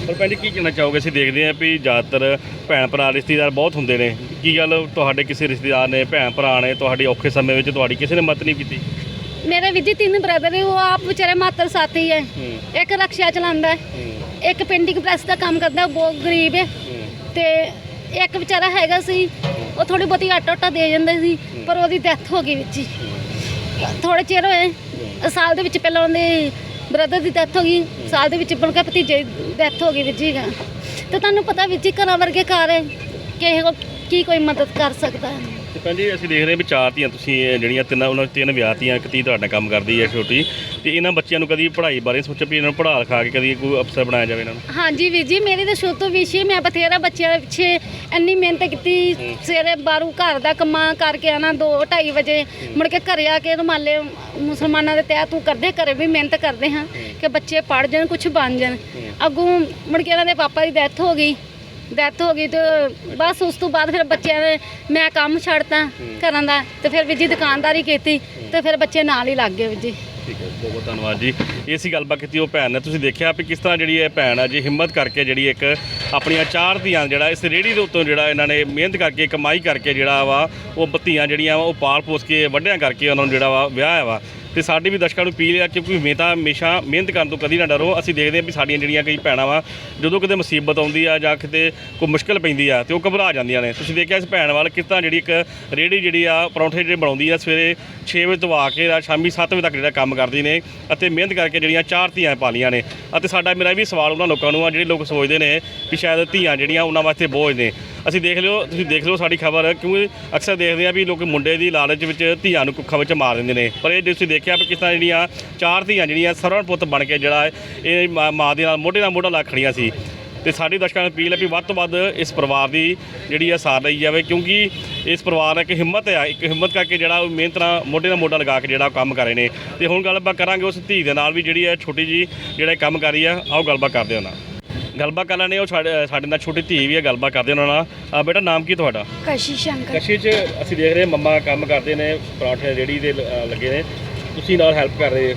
ਪਰ ਭੈਣ ਜੀ ਕੀ ਕਹਿਣਾ ਚਾਹੋਗੇ? ਅਸੀਂ ਦੇਖਦੇ ਹਾਂ ਵੀ ਜ਼ਿਆਦਾਤਰ ਭੈਣ ਭਰਾ ਰਿਸ਼ਤੇਦਾਰ ਬਹੁਤ ਹੁੰਦੇ ਨੇ। ਕੀ ਗੱਲ ਤੁਹਾਡੇ ਕਿਸੇ ਰਿਸ਼ਤੇਦਾਰ ਨੇ ਭੈਣ ਭਰਾ ਨੇ ਤੁਹਾਡੇ ਔਖੇ ਸਮੇਂ ਵਿੱਚ ਤੁਹਾਡੀ ਕਿਸੇ ਨੇ ਮਦਦ ਨਹੀਂ ਕੀਤੀ? ਮੇਰੇ ਵੀਰ ਜੀ ਤਿੰਨ ਬ੍ਰਦਰ ਨੇ ਉਹ ਆਪ ਵਿਚਾਰੇ ਮਾਤਰ ਸਾਥੀ ਹੈ। ਇੱਕ ਰਕਸ਼ਾ ਚਲਾਉਂਦਾ ਹੈ। ਇੱਕ ਪਿੰਡਿੰਗ ਪ੍ਰੈਸ ਦਾ ਕੰਮ ਕਰਦਾ ਉਹ ਬਹੁਤ ਗਰੀਬ ਹੈ। ਤੇ ਇੱਕ ਵਿਚਾਰਾ ਹੈਗਾ ਸੀ ਉਹ ਥੋੜੀ ਬਹੁਤੀ ਆਟਾ ਆਟਾ ਦੇ ਜਾਂਦਾ ਸੀ ਪਰ ਉਹਦੀ ਡੈਥ ਹੋ ਗਈ ਵਿੱਚ ਹੀ। ਥੋੜੇ ਚਿਰ ਹੋਏ ਸਾਲ ਦੇ ਵਿੱਚ ਪਹਿਲਾਂ ਉਹਦੇ ਬ੍ਰਦਰ ਦੀ ਡੈਥ ਹੋ ਗਈ। ਸਾਲ ਦੇ ਵਿੱਚ ਬਲਕਿ ਭਤੀਜੇ ਦੀ ਡੈਥ ਹੋ ਗਈ ਵੀਰ ਜੀ ਤੇ ਤੁਹਾਨੂੰ ਪਤਾ ਵੀਰ ਜੀ ਘਰਾਂ ਵਰਗੇ ਘਰ ਹੈ ਕਿਸੇ ਕੋ ਕੀ ਕੋਈ ਮਦਦ ਕਰ ਸਕਦਾ ਹੈ? ਤੇ ਭੈਣ ਜੀ ਅਸੀਂ ਦੇਖ ਰਹੇ ਹਾਂ ਵੀ ਚਾਰ ਧੀਆਂ ਤੁਸੀਂ ਇਹ ਜਿਹੜੀਆਂ ਤਿੰਨ ਉਹਨਾਂ ਦੀ ਤਿੰਨ ਵਿਆਹਤੀਆਂ ਇੱਕ ਧੀ ਤੁਹਾਡਾ ਕੰਮ ਕਰਦੀ ਹੈ ਛੋਟੀ ਤੇ ਇਹਨਾਂ ਬੱਚਿਆਂ ਨੂੰ ਕਦੀ ਪੜ੍ਹਾਈ ਬਾਰੇ ਸੋਚਿਆ ਵੀ ਇਹਨਾਂ ਨੂੰ ਪੜ੍ਹਾ ਲਿਖਾ ਕੇ ਕਦੀ ਕੋਈ ਅਫਸਰ ਬਣਾਇਆ ਜਾਵੇ ਇਹਨਾਂ ਨੂੰ? ਹਾਂਜੀ ਵੀਰ ਜੀ ਮੇਰੀ ਤਾਂ ਸ਼ੁਰੂ ਤੋਂ ਵਿਸ਼ੇ ਮੈਂ ਬਥੇਰਾ ਬੱਚਿਆਂ ਦੇ ਪਿੱਛੇ ਇੰਨੀ ਮਿਹਨਤ ਕੀਤੀ ਸਵੇਰੇ ਬਾਰੂ ਘਰ ਦਾ ਕੰਮਾਂ ਕਰਕੇ ਆਣਾ 2:30 ਵਜੇ ਮੁੜ ਕੇ ਘਰੇ ਆ ਕੇ ਰੁਮਾਲੇ ਮੁਸਲਮਾਨਾਂ ਦੇ ਤਹਿ ਤੂੰ ਕਰਦੇ ਘਰੇ ਵੀ ਮਿਹਨਤ ਕਰਦੇ ਹਾਂ ਕਿ ਬੱਚੇ ਪੜ ਜਾਣ ਕੁਝ ਬਣ ਜਾਣ। ਅੱਗੋਂ ਮੁੜ ਕੇ ਇਹਨਾਂ ਦੇ ਪਾਪਾ ਦੀ ਡੈਥ ਹੋ ਗਈ। ਡੈਥ ਹੋ ਗਈ ਤੇ ਬਸ ਉਸ ਤੋਂ ਬਾਅਦ ਫਿਰ ਬੱਚਿਆਂ ਨੇ ਮੈਂ ਕੰਮ ਛੱਡਤਾ ਘਰਾਂ ਦਾ ਤੇ ਫਿਰ ਵੀਰ ਜੀ ਦੁਕਾਨਦਾਰੀ ਕੀਤੀ ਤੇ ਫਿਰ ਬੱਚੇ ਨਾਲ ਹੀ ਲੱਗ ਗਏ ਜੀ। ਠੀਕ ਹੈ ਬਹੁਤ ਬਹੁਤ ਧੰਨਵਾਦ ਜੀ। ਇਹ ਸੀ ਗੱਲਬਾਤ ਕੀਤੀ ਉਹ ਭੈਣ ਨੇ ਤੁਸੀਂ ਦੇਖਿਆ ਵੀ ਕਿਸ ਤਰ੍ਹਾਂ ਜਿਹੜੀ ਇਹ ਭੈਣ ਆ ਜੀ ਹਿੰਮਤ ਕਰਕੇ ਜਿਹੜੀ ਇੱਕ ਆਪਣੀਆਂ ਚਾਰ ਧੀਆਂ ਜਿਹੜਾ ਇਸ ਰੇੜੀ ਦੇ ਉੱਤੋਂ ਜਿਹੜਾ ਇਹਨਾਂ ਨੇ ਮਿਹਨਤ ਕਰਕੇ ਕਮਾਈ ਕਰਕੇ ਜਿਹੜਾ ਵਾ ਉਹ ਬੱਤੀਆਂ ਜਿਹੜੀਆਂ ਵਾ ਉਹ ਪਾਲ ਪੋਸ ਕੇ ਵੱਡਿਆਂ ਕਰਕੇ ਉਹਨਾਂ ਨੂੰ ਜਿਹੜਾ ਵਾ ਵਿਆਹ ਵਾ। ਤੇ ਸਾਡੇ ਵੀ ਦਰਸ਼ਕਾਂ ਨੂੰ ਅਪੀਲ ਆ ਕਿ ਕੋਈ ਹਮੇਸ਼ਾ ਹਮੇਸ਼ਾ ਮਿਹਨਤ ਕਰਨ ਤੋਂ ਕਦੀ ਨਾ ਡਰੋ। ਅਸੀਂ ਦੇਖਦੇ ਹਾਂ ਵੀ ਸਾਡੀਆਂ ਜਿਹੜੀਆਂ ਕਈ ਭੈਣਾਂ ਵਾ, ਜਦੋਂ ਕਿਤੇ ਮੁਸੀਬਤ ਆਉਂਦੀ ਆ ਜਾਂ ਕਿਤੇ ਕੋਈ ਮੁਸ਼ਕਲ ਪੈਂਦੀ ਆ ਤੇ ਉਹ ਘਬਰਾ ਜਾਂਦੀਆਂ ਨੇ। ਤੁਸੀਂ ਦੇਖਿਆ ਇਸ ਭੈਣ ਵੱਲ ਕਿਸ ਜਿਹੜੀ ਇੱਕ ਰੇੜੀ ਜਿਹੜੀ ਆ, ਪਰੌਂਠੇ ਜਿਹੜੇ ਬਣਾਉਂਦੀ ਆ, ਸਵੇਰੇ 6 ਵਜੇ ਤੋਂ ਆ ਕੇ ਰਾਤ ਸ਼ਾਮੀ 7 ਵਜੇ ਤੱਕ ਜਿਹੜਾ ਕੰਮ ਕਰਦੀ ਨੇ ਅਤੇ ਮਿਹਨਤ ਕਰਕੇ ਜਿਹੜੀਆਂ ਚਾਰ ਧੀਆਂ ਪਾਲੀਆਂ ਨੇ। ਅਤੇ ਸਾਡਾ ਮੇਰਾ ਇਹ ਵੀ ਸਵਾਲ ਉਹਨਾਂ ਲੋਕਾਂ ਨੂੰ ਆ, ਜਿਹੜੇ ਲੋਕ ਸੋਚਦੇ ਨੇ ਕਿ ਸ਼ਾਇਦ ਧੀਆਂ ਜਿਹੜੀਆਂ ਉਹਨਾਂ ਵਾਸਤੇ ਬੋਝ ਨੇ। ਅਸੀਂ ਦੇਖ ਲਿਓ, ਤੁਸੀਂ ਦੇਖ ਲਿਓ ਸਾਡੀ ਖਬਰ ਕਿਉਂਕਿ ਅਕਸਰ ਦੇਖਦੇ ਆ ਵੀ ਲੋਕ ਮੁੰਡੇ ਦੀ ਲਾਲਚ ਵਿੱਚ ਧੀਆਂ ਨੂੰ ਕੁੱਖਾਂ ਵਿੱਚ ਮਾਰ ਦਿੰਦੇ ਨੇ। ਪਰ ਇਹ ਜੇ ਤੁਸੀਂ ਦੇਖਿਆ ਵੀ ਕਿਸ ਤਰ੍ਹਾਂ ਜਿਹੜੀਆਂ ਚਾਰ ਧੀਆਂ ਜਿਹੜੀਆਂ ਸਰਵਣ ਪੁੱਤ ਬਣ ਕੇ ਜਿਹੜਾ ਇਹ ਮਾਂ ਮਾਂ ਦੇ ਨਾਲ, ਮੋਢੇ ਨਾਲ ਮੋਢਾ ਲਾ ਖੜੀਆਂ ਸੀ। ਤੇ ਸਾਡੇ ਦਰਸ਼ਕਾਂ ਨੂੰ ਅਪੀਲ ਹੈ ਵੀ ਵੱਧ ਤੋਂ ਵੱਧ ਇਸ ਪਰਿਵਾਰ ਦੀ ਜਿਹੜੀ ਆ ਸਾਰ ਲਈ ਜਾਵੇ, ਕਿਉਂਕਿ ਇਸ ਪਰਿਵਾਰ ਦਾ ਇੱਕ ਹਿੰਮਤ ਆ, ਇੱਕ ਹਿੰਮਤ ਕਰਕੇ ਜਿਹੜਾ ਉਹ ਮਿਹਨਤ ਨਾਲ ਮੋਢੇ ਨਾਲ ਮੋਢਾ ਲਗਾ ਕੇ ਜਿਹੜਾ ਉਹ ਕੰਮ ਕਰ ਰਹੇ ਨੇ। ਤੇ ਹੁਣ ਗੱਲਬਾਤ ਕਰਾਂਗੇ ਉਸ ਧੀ ਦੇ ਨਾਲ ਵੀ ਜਿਹੜੀ ਹੈ ਛੋਟੀ ਜੀ ਜਿਹੜਾ ਕੰਮ ਕਰ ਰਹੀ ਆ, ਆਓ ਗੱਲਬਾਤ ਕਰਦੇ ਹਾਂ ਉਹਨਾਂ ਗੱਲਬਾਤ ਕਰ ਲੈਣੇ ਉਹ ਸਾਡੇ ਸਾਡੇ ਨਾਲ ਛੋਟੀ ਧੀ ਵੀ ਹੈ ਗੱਲਬਾਤ ਕਰਦੇ ਉਹਨਾਂ ਨਾਲ। ਅ, ਬੇਟਾ ਨਾਮ ਕੀ ਤੁਹਾਡਾ? ਕਸ਼ੀ ਸ਼ੰਕਰ। ਕਸ਼ੀ 'ਚ ਅਸੀਂ ਦੇਖ ਰਹੇ ਮੰਮਾ ਕੰਮ ਕਰਦੇ ਨੇ ਪਰਾਠੇ ਰੇੜੀ ਦੇ ਲੱਗੇ ਨੇ। ਤੁਸੀਂ ਨਾਲ ਹੈਲਪ ਕਰ ਰਹੇ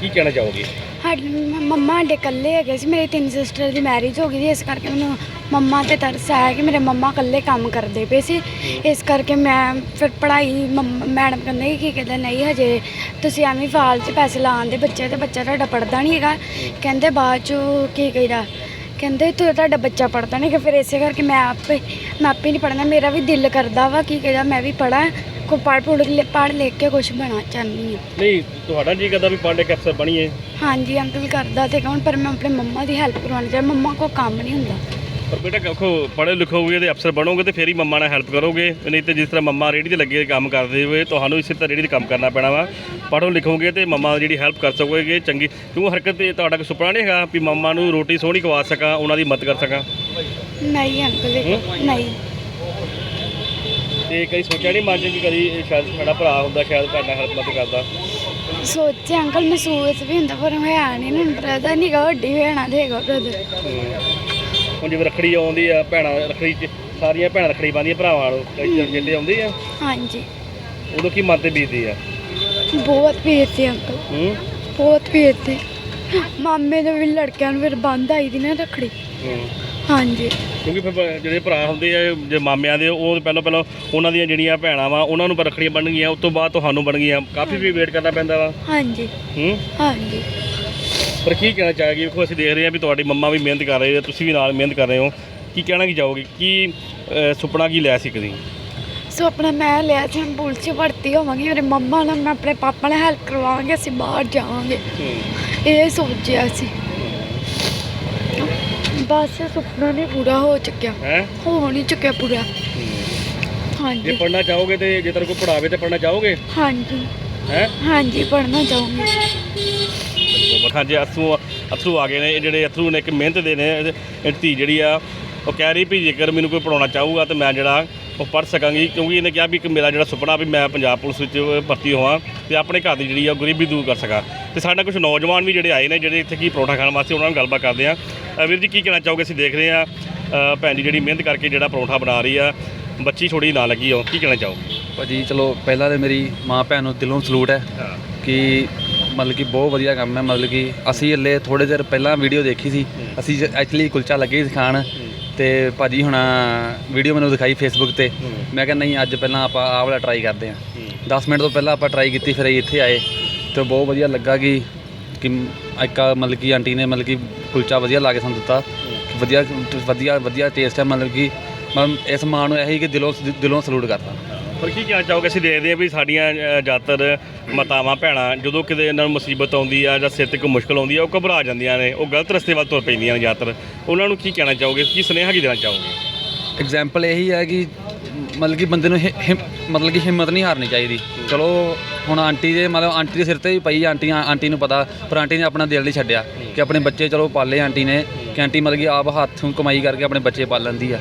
ਕੀ ਕਹਿਣਾ ਚਾਹੋਗੇ? ਸਾਡੇ ਮ- ਮੰਮਾ ਸਾਡੇ ਇਕੱਲੇ ਹੈਗੇ ਸੀ। ਮੇਰੀ ਤਿੰਨ ਸਿਸਟਰ ਦੀ ਮੈਰਿਜ ਹੋ ਗਈ ਸੀ। ਇਸ ਕਰਕੇ ਮੈਨੂੰ ਮੰਮਾ ਤੇ ਤਰਸ ਆਇਆ ਕਿ ਮੇਰੇ ਮੰਮਾ ਇਕੱਲੇ ਕੰਮ ਕਰਦੇ ਪਏ ਸੀ। ਇਸ ਕਰਕੇ ਮੈਂ ਫਿਰ ਪੜ੍ਹਾਈ ਮੰਮ- ਮੈਡਮ ਕਹਿੰਦੇ ਕਿ ਕਹਿੰਦੇ ਨਹੀਂ ਹਜੇ ਤੁਸੀਂ ਐਵੇਂ ਫਾਲ 'ਚ ਪੈਸੇ ਲਾਉਂਦੇ ਬੱਚੇ ਤੇ ਬੱਚਾ ਤੁਹਾਡਾ ਪੜਦਾ ਨਹੀਂ ਹੈਗਾ। ਕਹਿੰਦੇ ਬਾਅਦ 'ਚ ਕੀ ਕਹੀਦਾ? ਕਹਿੰਦੇ ਤੂੰ ਤੁਹਾਡਾ ਬੱਚਾ ਪੜਦਾ ਨਹੀਂ ਕਿ ਫਿਰ ਇਸੇ ਕਰਕੇ ਮੈਂ ਆਪੇ ਮੈਂ ਆਪੇ ਨਹੀਂ ਪੜਨਾ ਮੇਰਾ ਵੀ ਦਿਲ ਕਰਦਾ ਵਾ ਕੀ ਕਹੀਦਾ ਮੈਂ ਵੀ ਪੜਾਂ ਕੋ ਪੜ੍ਹ ਪੜ੍ਹ ਲੈ ਪੜ੍ਹ ਲਿਖ ਕੇ ਕੁਝ ਬਣਾ ਚਾਹੁੰਦੀ ਹਾਂ। ਨਹੀਂ ਤੁਹਾਡਾ ਜੀ ਕਰਦਾ ਵੀ ਪੜ੍ਹ ਕੇ ਅਫਸਰ ਬਣੀਏ ਹਾਂਜੀ ਅੰਕਲ ਕਰਦਾ ਤੇ ਕੌਣ ਪਰ ਮੈਂ ਆਪਣੇ ਮੰਮਾ ਦੀ ਹੈਲਪ ਕਰਵਾਉਣੀ ਚਾਹੀਦੀ ਮੰਮਾ ਕੋ ਕੰਮ ਨਹੀਂ ਹੁੰਦਾ। ਪਰ ਬੇਟਾ ਦੇਖੋ ਪੜ੍ਹੇ ਲਿਖੋਗੇ ਤੇ ਅਫਸਰ ਬਣੋਗੇ ਤੇ ਫੇਰ ਹੀ ਮੰਮਾ ਨਾਲ ਹੈਲਪ ਕਰੋਗੇ। ਨਹੀਂ ਤੇ ਜਿਸ ਤਰ੍ਹਾਂ ਮੰਮਾ ਰੇੜੀ ਤੇ ਲੱਗੇ ਕੰਮ ਕਰਦੇ ਹੋਏ ਤੁਹਾਨੂੰ ਇਸੇ ਤਰ੍ਹਾਂ ਰੇੜੀ ਤੇ ਕੰਮ ਕਰਨਾ ਪੈਣਾ ਵਾ। ਪੜ੍ਹੋ ਲਿਖੋਗੇ ਤੇ ਮੰਮਾ ਦੀ ਜਿਹੜੀ ਹੈਲਪ ਕਰ ਸਕੋਗੇ ਚੰਗੀ। ਕਿਉਂ ਹਰਕਤ ਤੇ ਤੁਹਾਡਾ ਕੋਈ ਸੁਪਨਾ ਨਹੀਂ ਹੈਗਾ ਵੀ ਮੰਮਾ ਨੂੰ ਰੋਟੀ ਸੋਹਣੀ ਖਵਾ ਸਕਾਂ ਉਹਨਾਂ ਦੀ ਮਦਦ ਕਰ ਸਕਾਂ? ਨਹੀਂ ਅੰਕਲ ਨਹੀਂ। ਤੇ ਕਈ ਸੋਚਿਆ ਨਹੀਂ ਮਨ 'ਚ ਕਿ ਕਦੀ ਇਹ ਸ਼ਾਇਦ ਸਾਡਾ ਭਰਾ ਹੁੰਦਾ ਸ਼ਾਇਦ ਤੁਹਾਡਾ ਹੈਲਪ ਮਦਦ ਕਰਦਾ? ਸੋਚੇ ਅੰਕਲ ਮਹਿਸੂਸ ਵੀ ਹੁੰਦਾ ਪਰ ਹੋਇਆ ਨਹੀਂ ਨਾ ਬ੍ਰਦਰ ਨਹੀਂ ਗਾ ਵੱਡੀ ਭੈਣਾਂ ਦੇ ਹੈਗਾ ਬ੍ਰਦਰ ਹੁਣ ਜਿਵੇਂ ਰੱਖੜੀ ਆਉਂਦੀ ਆ ਭੈਣਾਂ ਰੱਖੜੀ 'ਚ ਸਾਰੀਆਂ ਭੈਣਾਂ ਰੱਖੜੀ ਬੰਨ੍ਹਦੀਆਂ ਭਰਾਵਾਂ ਨੂੰ ਕਈ ਜਿੱਲੇ ਆਉਂਦੀ ਆ। ਹਾਂਜੀ। ਉਦੋਂ ਕੀ ਮਨ ਤੇ ਬੀਤਦੀ ਆ? ਬਹੁਤ ਪੀਤੀ ਅੰਕਲ। ਹੂੰ? ਬਹੁਤ ਪੀਤੀ ਮਾਮੇ ਦੇ ਵੀ ਲੜਕਿਆਂ ਨੂੰ ਫਿਰ ਬੰਦ ਆਈ ਦੀ ਨਾ ਰੱਖੜੀ। ਹੂੰ। ਹਾਂਜੀ। ਕਿਉਂਕਿ ਫਿਰ ਜਿਹੜੇ ਭਰਾ ਹੁੰਦੇ ਆ ਜੇ ਮਾਮਿਆਂ ਦੇ ਉਹ ਪਹਿਲਾਂ ਪਹਿਲਾਂ ਉਹਨਾਂ ਦੀਆਂ ਜਿਹੜੀਆਂ ਭੈਣਾਂ ਵਾ ਉਹਨਾਂ ਨੂੰ ਰੱਖੜੀਆਂ ਬਣ ਗਈਆਂ ਉਸ ਤੋਂ ਬਾਅਦ ਤੁਹਾਨੂੰ ਬਣ ਗਈਆਂ। ਕਾਫੀ ਵੀ ਵੇਟ ਕਰਨਾ ਪੈਂਦਾ ਵਾ। ਹਾਂਜੀ। ਹੂੰ? ਹਾਂਜੀ। ਪਰ ਕੀ ਕਹਿਣਾ ਚਾਹੋਗੇ? ਵੇਖੋ ਅਸੀਂ ਦੇਖ ਰਹੇ ਹਾਂ ਵੀ ਤੁਹਾਡੀ ਮੰਮਾ ਵੀ ਮਿਹਨਤ ਕਰ ਰਹੇ ਹੋ ਤੁਸੀਂ ਵੀ ਨਾਲ ਮਿਹਨਤ ਕਰ ਰਹੇ ਹੋ। ਕੀ ਕਹਿਣਾ ਕੀ ਚਾਹੋਗੇ? ਕੀ ਸੁਪਨਾ ਕੀ ਲਿਆ ਸੀ ਕਦੀ ਸੋ ਆਪਣਾ ਮੈਂ ਲਿਆ ਸੀ ਹੁਣ ਪੁਲਿਸ 'ਚ ਭਰਤੀ ਹੋਵਾਂਗੀ। ਮੇਰੇ ਮੰਮਾ ਨਾਲ ਮੈਂ ਆਪਣੇ ਪਾਪਾ ਨਾਲ ਹੈਲਪ ਕਰਵਾਵਾਂਗੇ ਅਸੀਂ ਬਾਹਰ ਜਾਵਾਂਗੇ। ਇਹ ਸੋਚਿਆ ਸੀ। ਬਸ ਸੁਪਨਾ ਨਹੀਂ ਪੂਰਾ ਹੋ ਚੁੱਕਿਆ। ਹੈ? ਹੋ ਨਹੀਂ ਚੁੱਕਿਆ ਪੂਰਾ। ਜੇ ਹਾਂਜੀ। ਪੜਨਾ ਚਾਹੋਗੇ ਤੇ ਜੇ ਤੇਰੇ ਕੋਈ ਪੜਾਵੇ ਤੇ ਪੜਨਾ ਚਾਹੋਗੇ? ਹਾਂਜੀ। ਹੈ? ਹਾਂਜੀ ਪੜ੍ਹਨਾ ਚਾਹੂੰਗੀ। ਹਾਂਜੀ ਅਥਰੂ ਅਥਰੂ ਆ ਗਏ ਨੇ ਇਹ ਜਿਹੜੇ ਅਥਰੂ ਨੇ ਇੱਕ ਮਿਹਨਤ ਦੇ ਨੇ ਇਹ- ਧੀ ਜਿਹੜੀ ਆ ਉਹ ਕਹਿ ਰਹੀ ਵੀ ਜੇਕਰ ਮੈਨੂੰ ਕੋਈ ਪੜਾਉਣਾ ਚਾਹੂਗਾ ਤੇ ਮੈਂ ਜਿਹੜਾ ਉਹ ਪੜ੍ਹ ਸਕਾਂਗੀ ਕਿਉਂਕਿ ਇਹਨੇ ਕਿਹਾ ਵੀ ਇੱਕ ਮੇਰਾ ਜਿਹੜਾ ਸੁਪਨਾ ਵੀ ਮੈਂ ਪੰਜਾਬ ਪੁਲਿਸ ਵਿੱਚ ਭਰਤੀ ਹੋਵਾਂ ਤੇ ਆਪਣੇ ਘਰ ਦੀ ਜਿਹੜੀ ਆ ਗਰੀਬੀ ਦੂਰ ਕਰ ਸਕਾਂ। ਤੇ ਸਾਡੇ ਕੁਝ ਨੌਜਵਾਨ ਵੀ ਜਿਹੜੇ ਆਏ ਨੇ ਜਿਹੜੇ ਇੱਥੇ ਕੀ ਪਰੌਂਠਾ ਖਾਣ ਵਾਸਤੇ ਉਹਨਾਂ ਨਾਲ ਗੱਲਬਾਤ ਕਰਦੇ ਆ। ਵੀਰ ਜੀ ਕੀ ਕਹਿਣਾ ਚਾਹੋਗੇ? ਅਸੀਂ ਦੇਖ ਰਹੇ ਆ ਭੈਣ ਜੀ ਜਿਹੜੀ ਮਿਹਨਤ ਕਰਕੇ ਜਿਹੜਾ ਪਰੌਂਠਾ ਬਣਾ ਰਹੀ ਆ ਬੱਚੀ ਥੋੜੀ ਨਾ ਲੱਗੀ ਉਹ ਕੀ ਕਹਿਣਾ ਚਾਹੋਗੇ? ਭਾਜੀ ਚਲੋ ਪਹਿਲਾਂ ਤੇ ਮੇਰੀ ਮਾਂ ਭੈਣ ਨੂੰ ਦਿਲੋਂ ਸਲੂਟ ਹੈ ਹਾਂ। ਕਿ ਮਤਲਬ ਕਿ ਬਹੁਤ ਵਧੀਆ ਕੰਮ ਹੈ ਮਤਲਬ ਕਿ ਅਸੀਂ ਹਲੇ ਥੋੜੇ ਦਿਨ ਪਹਿਲਾਂ ਵੀਡੀਓ ਦੇਖੀ ਸੀ। ਅਸੀਂ ਐਕਚੁਅਲੀ ਕੁਲਚਾ ਲੱਗੇ ਸੀ ਖਾਣ ਤੇ ਭਾਜੀ ਹੁਣਾ ਵੀਡੀਓ ਮੈਨੂੰ ਦਿਖਾਈ ਫੇਸਬੁੱਕ ਤੇ। ਮੈਂ ਕਿਹਾ ਨਹੀਂ ਅੱਜ ਪਹਿਲਾਂ ਆਪਾਂ ਆਹ ਵਾਲਾ ਟਰਾਈ ਕਰਦੇ ਹਾਂ। 10 ਮਿੰਟ ਤੋਂ ਪਹਿਲਾਂ ਆਪਾਂ ਟਰਾਈ ਕੀਤੀ ਫਿਰ ਇੱਥੇ ਆਏ ਤੇ ਬਹੁਤ ਵਧੀਆ ਲੱਗਾ ਕਿ ਕਿ ਇੱਕ ਮਤਲਬ ਕਿ ਆਂਟੀ ਨੇ ਮਤਲਬ ਕਿ ਕੁਲਚਾ ਵਧੀਆ ਲਾ ਕੇ ਸਾਨੂੰ ਦਿੱਤਾ। ਵਧੀਆ ਵਧੀਆ ਵਧੀਆ ਟੇਸਟ ਹੈ ਮਤਲਬ ਕਿ ਮੈਂ ਇਸ ਮਾਂ ਨੂੰ ਇਹੀ ਕਿ ਦਿਲੋਂ ਦਿਲੋਂ ਸਲੂਟ ਕਰਦਾ। ਪਰ ਕੀ ਕਹਿਣਾ ਚਾਹੋਗੇ? ਅਸੀਂ ਦੇਖਦੇ ਹਾਂ ਵੀ ਸਾਡੀਆਂ ਅ, ਜ਼ਿਆਦਾਤਰ ਮਾਤਾਵਾਂ ਭੈਣਾਂ ਜਦੋਂ ਕਿਤੇ ਇਹਨਾਂ ਨੂੰ ਮੁਸੀਬਤ ਆਉਂਦੀ ਆ ਜਾਂ ਸਿਰ ਤੇ ਕੋਈ ਮੁਸ਼ਕਲ ਆਉਂਦੀ ਆ ਉਹ ਘਬਰਾ ਜਾਂਦੀਆਂ ਨੇ ਉਹ ਗਲਤ ਰਸਤੇ ਵੱਲ ਤੁਰ ਪੈਂਦੀਆਂ ਨੇ ਜ਼ਿਆਦਾਤਰ। ਉਹਨਾਂ ਨੂੰ ਕੀ ਕਹਿਣਾ ਚਾਹੋਗੇ? ਕੀ ਸੁਨੇਹਾ ਕੀ ਦੇਣਾ ਚਾਹੋਗੇ? ਐਗਜ਼ਾਮਪਲ ਇਹੀ ਹੈ ਕਿ ਮਤਲਬ ਕਿ ਬੰਦੇ ਨੂੰ ਹਿ- ਹਿੰਮ- ਮਤਲਬ ਕਿ ਹਿੰਮਤ ਨਹੀਂ ਹਾਰਨੀ ਚਾਹੀਦੀ। ਚਲੋ ਹੁਣ ਆਂਟੀ ਦੇ ਮਤਲਬ ਆਂਟੀ ਦੇ ਸਿਰ ਤੇ ਵੀ ਪਈ ਆਂਟੀ ਆਂਟੀ ਨੂੰ ਪਤਾ ਪਰ ਆਂਟੀ ਨੇ ਆਪਣਾ ਦਿਲ ਨਹੀਂ ਛੱਡਿਆ ਕਿ ਆਪਣੇ ਬੱਚੇ ਚਲੋ ਪਾਲੇ ਆਂਟੀ ਨੇ ਕਿ ਆਂਟੀ ਮਤਲਬ ਕਿ ਆਪ ਹੱਥੋਂ ਕਮਾਈ ਕਰਕੇ ਆਪਣੇ ਬੱਚੇ ਪਾਲ ਲੈਂਦੀ ਆ।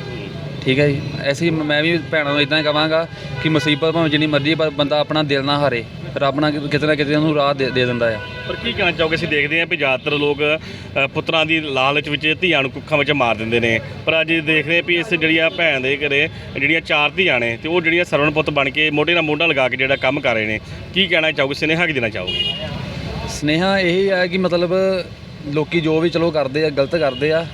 ਠੀਕ ਹੈ ਜੀ। ਐਸੇ ਮੈਂ ਵੀ ਭੈਣਾਂ ਨੂੰ ਇਦਾਂ ਹੀ ਕਹਾਂਗਾ ਕਿ ਮੁਸੀਬਤ ਭਾਵੇਂ ਜਿੰਨੀ ਮਰਜ਼ੀ ਪਰ ਬੰਦਾ ਆਪਣਾ ਦਿਲ ਨਾ ਹਾਰੇ। ਰੱਬ ਨਾ ਕਿਤੇ ਨਾ ਕਿਤੇ ਉਹਨੂੰ ਰਾਹ ਦੇ ਦੇ ਦਿੰਦਾ ਆ। ਪਰ ਕੀ ਕਹਿਣਾ ਚਾਹੋਗੇ? ਅਸੀਂ ਦੇਖਦੇ ਹਾਂ ਵੀ ਜ਼ਿਆਦਾਤਰ ਲੋਕ ਅ, ਪੁੱਤਰਾਂ ਦੀ ਲਾਲਚ ਵਿੱਚ ਧੀਆਂ ਨੂੰ ਕੁੱਖਾਂ ਵਿੱਚ ਮਾਰ ਦਿੰਦੇ ਨੇ। ਪਰ ਅੱਜ ਦੇਖਦੇ ਹਾਂ ਵੀ ਇਸ ਜਿਹੜੀਆਂ ਭੈਣ ਦੇ ਘਰੇ ਜਿਹੜੀਆਂ ਚਾਰ ਧੀਆਂ ਨੇ ਤੇ ਉਹ ਜਿਹੜੀਆਂ ਸਰਵਣ ਪੁੱਤ ਬਣ ਕੇ ਮੋਢੇ ਨਾਲ ਮੋਢਾ ਲਗਾ ਕੇ ਜਿਹੜਾ ਕੰਮ ਕਰ ਰਹੇ ਨੇ ਕੀ ਕਹਿਣਾ ਚਾਹੋਗੇ? ਸੁਨੇਹਾ ਕੀ ਦੇਣਾ ਚਾਹੋਗੇ? ਸਨੇਹਾ ਇਹ ਹੈ ਕਿ ਮਤਲਬ ਲੋਕੀ ਜੋ ਵੀ ਚਲੋ ਕਰਦੇ ਆ ਗਲਤ ਕਰਦੇ ਆ।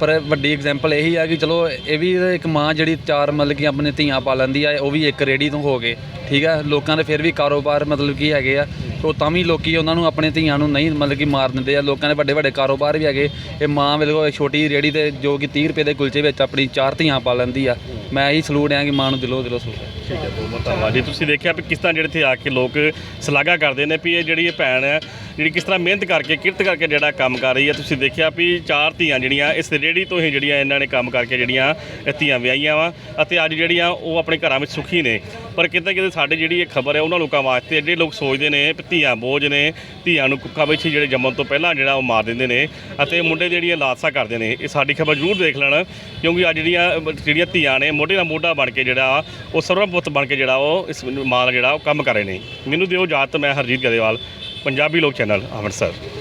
ਪਰ ਵੱਡੀ ਐਗਜ਼ਾਮਪਲ ਇਹੀ ਆ ਕਿ ਚਲੋ ਇਹ ਵੀ ਇੱਕ ਮਾਂ ਜਿਹੜੀ ਚਾਰ ਮਤਲਬ ਕਿ ਆਪਣੇ ਧੀਆਂ ਪਾ ਲੈਂਦੀ ਆ, ਉਹ ਵੀ ਇੱਕ ਰੇੜੀ ਤੋਂ ਹੋ ਗਏ, ਠੀਕ ਆ? ਲੋਕਾਂ ਦੇ ਫਿਰ ਵੀ ਕਾਰੋਬਾਰ ਮਤਲਬ ਕੀ ਹੈਗੇ ਆ ਉਹ ਤਾਂ ਵੀ ਲੋਕੀ ਉਹਨਾਂ ਨੂੰ ਆਪਣੇ ਧੀਆਂ ਨੂੰ ਨਹੀਂ ਮਤਲਬ ਕਿ ਮਾਰ ਦਿੰਦੇ ਆ। ਲੋਕਾਂ ਦੇ ਵੱਡੇ ਵੱਡੇ ਕਾਰੋਬਾਰ ਵੀ ਹੈਗੇ, ਇਹ ਮਾਂ ਵੇਲੇ ਇੱਕ ਛੋਟੀ ਰੇੜੀ ਤੇ ਜੋ ਕਿ 30 ਰੁਪਏ ਦੇ ਕੁਲਚੇ ਵਿੱਚ ਆਪਣੀ ਚਾਰ ਧੀਆਂ ਪਾ ਲੈਂਦੀ ਆ। ਮੈਂ ਇਹੀ ਸਲੂਟ ਆ ਕਿ ਮਾਂ ਨੂੰ ਦਿਲੋਂ ਦਿਲੋਂ ਸਲੂਟ ਠੀਕ ਹੈ ਬਹੁਤ ਬਹੁਤ ਧੰਨਵਾਦ ਜੀ। ਤੁਸੀਂ ਦੇਖਿਆ ਵੀ ਕਿਸ ਤਰ੍ਹਾਂ ਜਿਹੜੇ ਇੱਥੇ ਆ ਕੇ ਲੋਕ ਸ਼ਲਾਘਾ ਕਰਦੇ ਨੇ ਵੀ ਇਹ ਜਿਹੜੀ ਇਹ ਭੈਣ ਹੈ, ਜਿਹੜੀ ਕਿਸ ਤਰ੍ਹਾਂ ਮਿਹਨਤ ਕਰਕੇ, ਕਿਰਤ ਕਰਕੇ ਜਿਹੜਾ ਕੰਮ ਕਰ ਰਹੀ ਹੈ, ਤੁਸੀਂ ਦੇਖਿਆ ਵੀ ਚਾਰ ਧੀਆਂ ਜਿਹੜੀਆਂ ਇਸ ਰੇੜੀ ਜਿਹੜੀ ਤੋਂ ਹੀ ਜਿਹੜੀਆਂ ਇਹਨਾਂ ਨੇ ਕੰਮ ਕਰਕੇ ਜਿਹੜੀਆਂ ਧੀਆਂ ਵਿਆਹੀਆਂ ਵਾ ਅਤੇ ਅੱਜ ਜਿਹੜੀਆਂ ਉਹ ਆਪਣੇ ਘਰਾਂ ਵਿੱਚ ਸੁਖੀ ਨੇ। ਪਰ ਕਿਤੇ ਕਿਤੇ ਸਾਡੇ ਜਿਹੜੀ ਇਹ ਖਬਰ ਹੈ, ਉਹਨਾਂ ਲੋਕਾਂ ਵਾਸਤੇ ਜਿਹੜੇ ਲੋਕ ਸੋਚਦੇ ਨੇ, ਵੀ ਧੀਆਂ ਬੋਝ ਨੇ, ਧੀਆਂ ਨੂੰ ਕੁੱਖਾਂ ਵਿੱਚ ਹੀ ਜਿਹੜੇ ਜੰਮਣ ਤੋਂ ਪਹਿਲਾਂ ਜਿਹੜਾ ਉਹ ਮਾਰ ਦਿੰਦੇ ਨੇ ਅਤੇ ਮੁੰਡੇ ਜਿਹੜੀਆਂ ਲਾਲਸਾ ਕਰਦੇ ਨੇ, ਇਹ ਸਾਡੀ ਖਬਰ ਜ਼ਰੂਰ ਦੇਖ ਲੈਣ। ਕਿਉਂਕਿ ਅੱਜ ਜਿਹੜੀਆਂ ਜਿਹੜੀਆਂ ਧੀਆਂ ਨੇ, ਮੋਢੇ ਨਾਲ ਮੋਢਾ ਬਣ ਕੇ ਜਿਹੜਾ, ਉਹ ਸਰਵਪੁੱਤ ਬਣ ਕੇ ਜਿਹੜਾ ਉਹ ਇਸ ਮਾਂ ਦਾ ਜਿਹੜਾ ਉਹ ਕੰਮ ਕਰ ਰਹੇ ਨੇ। ਮੈਨੂੰ ਦਿਓ ਜਾਤ ਮੈਂ ਹਰਜੀਤ ਗਰੇਵਾਲ, ਪੰਜਾਬੀ ਲੋਕ ਚੈਨਲ, ਅੰਮ੍ਰਿਤਸਰ।